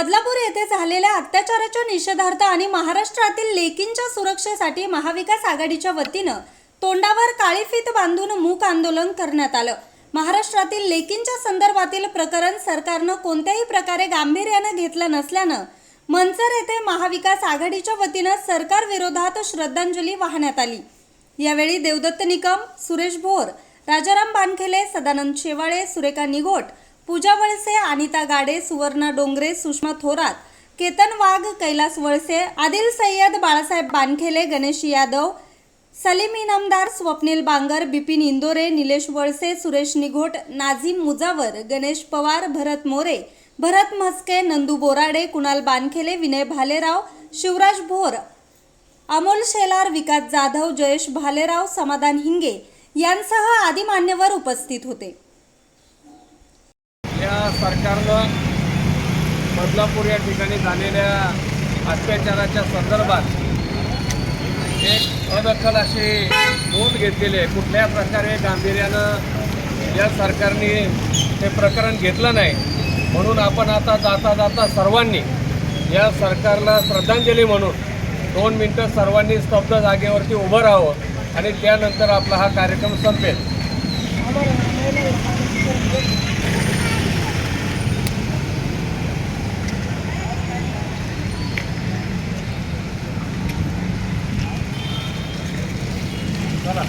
बदलापूर येथे झालेल्या अत्याचाराच्या निषेधार्थ आणि महाराष्ट्रातील लेकींच्या सुरक्षेसाठी महाविकास आघाडीच्या वतीनं तोंडावर काळी फीत बांधून मूक आंदोलन करण्यात आलं. महाराष्ट्रातील लेकींच्या संदर्भातील प्रकरण सरकारनं कोणत्याही प्रकारे गांभीर्यानं घेतलं नसल्यानं मनसर येथे महाविकास आघाडीच्या वतीनं सरकार विरोधात श्रद्धांजली वाहण्यात आली. यावेळी देवदत्त निकम सुरेश भोर राजाराम बानखेले सदानंद शेवाळे सुरेखा निघोट पूजा वळसे अनिता गाडे सुवर्णा डोंगरे सुषमा थोरात केतन वाघ कैलास वळसे आदिल सय्यद बाळासाहेब बानखेले गणेश यादव सलीम इनामदार स्वप्नील बांगर बिपिन इंदोरे निलेश वळसे सुरेश निघोट नाझीम मुजावर गणेश पवार भरत मोरे भरत म्हस्के नंदू बोराडे कुणाल बानखेले विनय भालेराव शिवराज भोर अमोल शेलार विकास जाधव जयेश भालेराव समाधान हिंगे यांसह आदी मान्यवर उपस्थित होते. या सरकारनं बदलापूर या ठिकाणी झालेल्या अत्याचाराच्या संदर्भात एक अदखल अशी नोंद घेतलेली आहे. कुठल्या प्रकारे गांभीर्यानं या सरकारने ते प्रकरण घेतलं नाही म्हणून आपण आता जाता जाता सर्वांनी या सरकारला श्रद्धांजली म्हणून दोन मिनटं सर्वांनी स्तब्ध जागेवरती उभं राहावं आणि त्यानंतर आपला हा कार्यक्रम संपेल. ただ